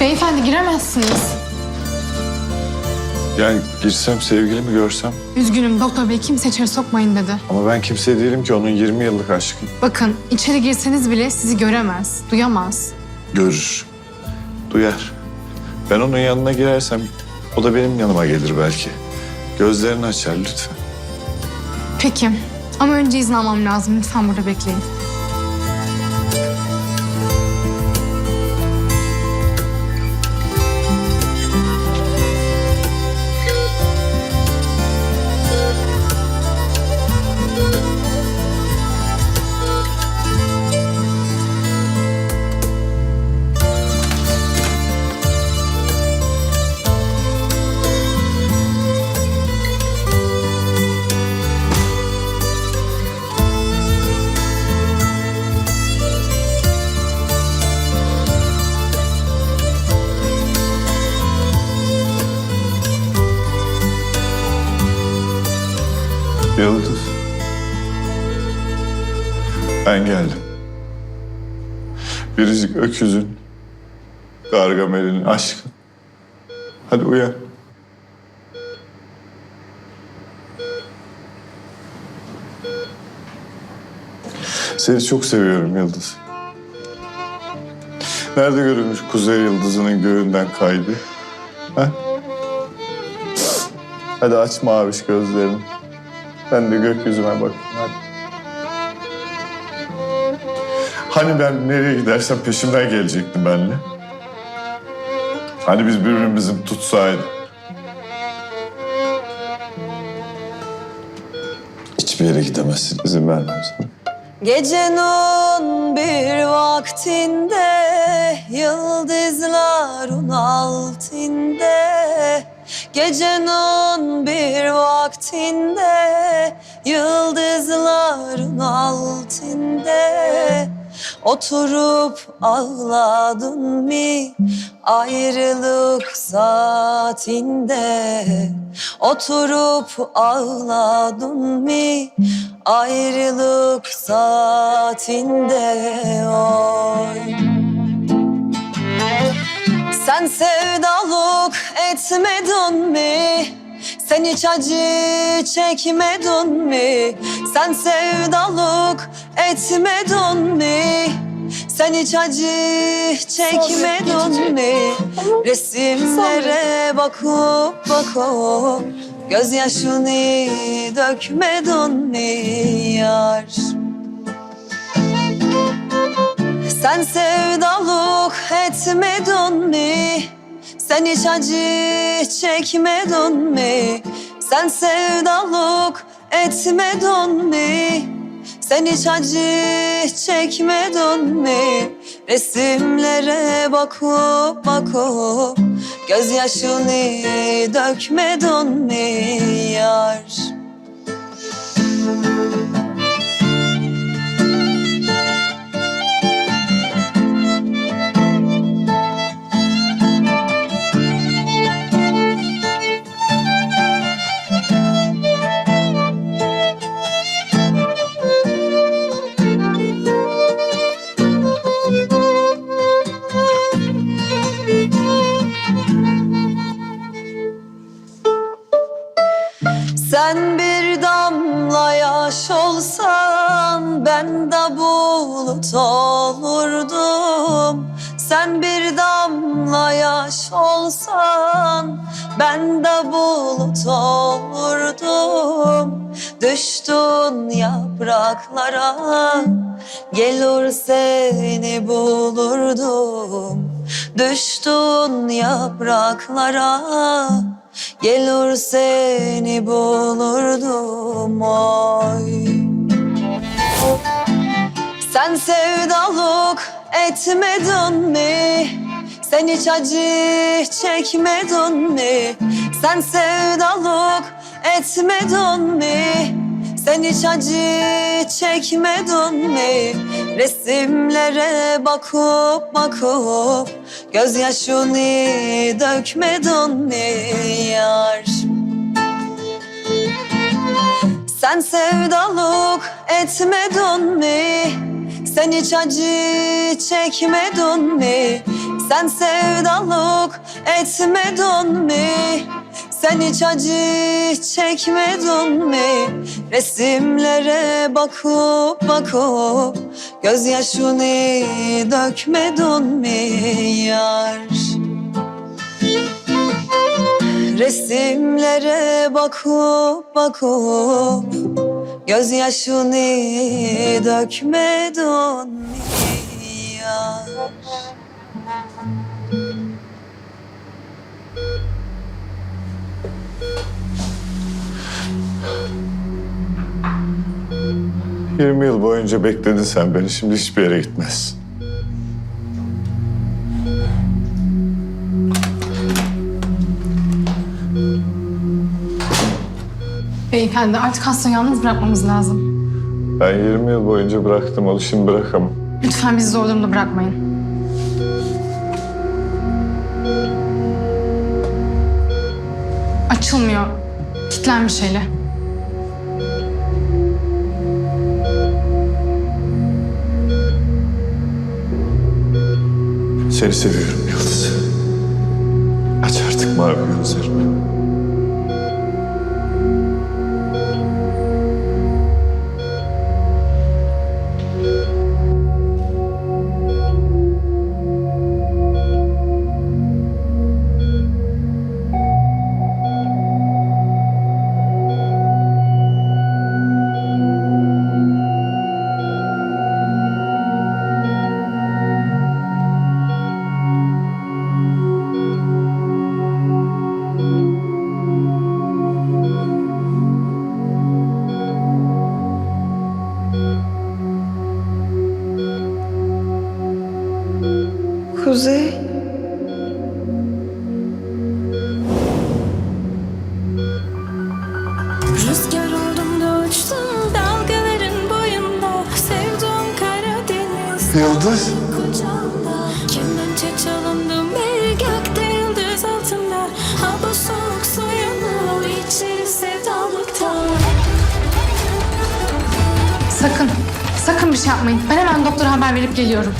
Beyefendi giremezsiniz. Yani girsem sevgilimi görsem Üzgünüm doktor bey kimse içeri sokmayın dedi. ama ben kimse değilim ki onun 20 yıllık aşkı. Bakın içeri girseniz bile sizi göremez, duyamaz. Görür, duyar. Ben onun yanına girersem o da benim yanıma gelir belki. Gözlerini açar lütfen. Peki ama önce izin almam lazım. Lütfen burada bekleyin. Ben geldim. Biricik öküzün, Gargamel'in aşkı. Hadi uyan. Seni çok seviyorum Yıldız. Nerede görülmüş kuzey yıldızının göğünden kaydı? Ha? Hadi aç maviş gözlerini. Ben de gökyüzüne bakayım hadi. Hani ben nereye gidersem peşimden gelecektin benimle. Hani biz birbirimizi tutsaydık. Hiçbir yere gidemezsin. izin vermem sana. Gecenin bir vaktinde Yıldızların altında Gecenin bir vaktinde Yıldızların altında Oturup ağladın mı? Ayrılık saatinde. Oturup ağladın mı? Ayrılık saatinde. Oy. Sen sevdalık etmedin mi? Sen hiç acı çekmedin mi? Sen sevdalık etmedin mi? Sen hiç acı çekmedin mi? Resimlere bakıp bakıp Gözyaşını dökmedin mi yar? Sen sevdalık etmedin mi? Sen hiç acı çekmedin mi? Sen sevdalık etmedin mi? Sen hiç acı çekmedin mi? Resimlere bakıp bakıp Gözyaşını dökmedin mi yar? Yaş olsan ben de bulut olurdum. Düştün yapraklara gelir seni bulurdum. Düştün yapraklara Gelir seni bulurdum oy Sen sevdalık etmedin mi? Sen hiç acı çekmedin mi? Sen sevdalık etmedin mi? Sen hiç acı çekmedin mi? Resimlere bakıp bakıp Gözyaşını dökmedin mi yar? Sen sevdalık etmedin mi? Sen hiç acı çekmedin mi? Sen sevdalık etmedin mi? Sen hiç acı çekmedin mi? Resimlere bakıp bakıp Gözyaşını dökmedin mi yar? Resimlere bakıp bakıp Gözyaşını dökmedin mi 20 yıl boyunca bekledin sen beni. Şimdi hiçbir yere gitmez. Beyefendi artık hastayı yalnız bırakmamız lazım. Ben 20 yıl boyunca bıraktım onu. Şimdi bırakamam. Lütfen bizi zor durumda bırakmayın. Açılmıyor. Kitlenmiş hele. Seni seviyorum Yıldız. Aç artık mavi gözlerimi. Kuzey. Rüzgar oldum da uçtum dalgaların boyunda Sevduğum Karadeniz Yıldız. kucağımda Kimden çalındım bir gökte yıldız altında Hava soğuk soyunur içeri sevdalıktan Sakın, sakın bir şey yapmayın. Ben hemen doktora haber verip geliyorum.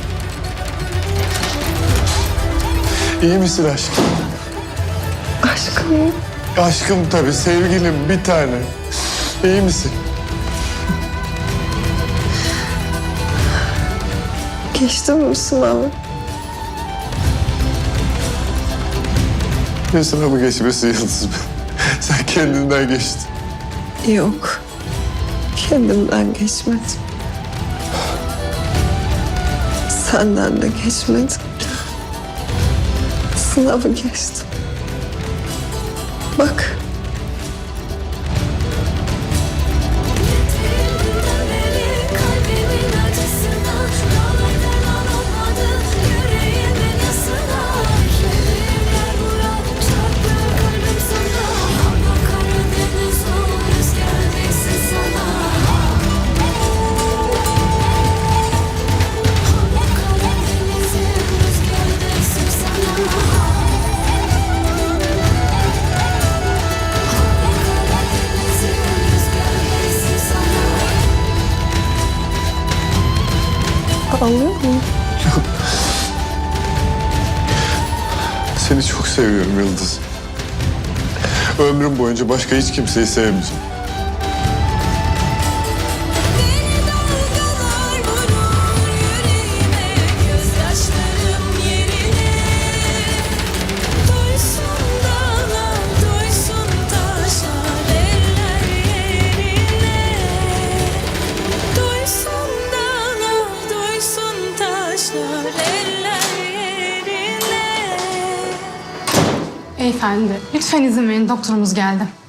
İyi misin aşkım? Aşkım. Aşkım tabii sevgilim bir tane. İyi misin? Geçtin mi sınavı? Ne sınavı geçmesi Yıldız be. Sen kendinden geçtin. Yok. Kendimden geçmedim. Senden de geçmedim. Sınavı geçtim. Seni çok seviyorum Yıldız. Ömrüm boyunca başka hiç kimseyi sevmeyeceğim. Beyefendi, lütfen izin verin. Doktorumuz geldi.